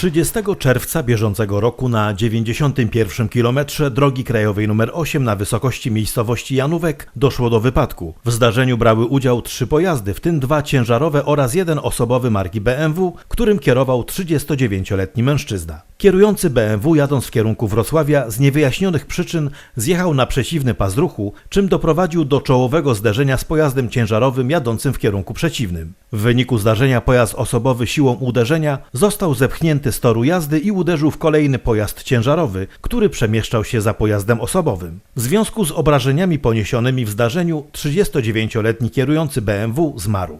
30 czerwca bieżącego roku na 91 kilometrze drogi krajowej nr 8 na wysokości miejscowości Janówek doszło do wypadku. W zdarzeniu brały udział trzy pojazdy, w tym dwa ciężarowe oraz jeden osobowy marki BMW, którym kierował 39-letni mężczyzna. Kierujący BMW jadąc w kierunku Wrocławia z niewyjaśnionych przyczyn zjechał na przeciwny pas ruchu, czym doprowadził do czołowego zderzenia z pojazdem ciężarowym jadącym w kierunku przeciwnym. W wyniku zdarzenia pojazd osobowy siłą uderzenia został zepchnięty z toru jazdy i uderzył w kolejny pojazd ciężarowy, który przemieszczał się za pojazdem osobowym. W związku z obrażeniami poniesionymi w zdarzeniu 39-letni kierujący BMW zmarł.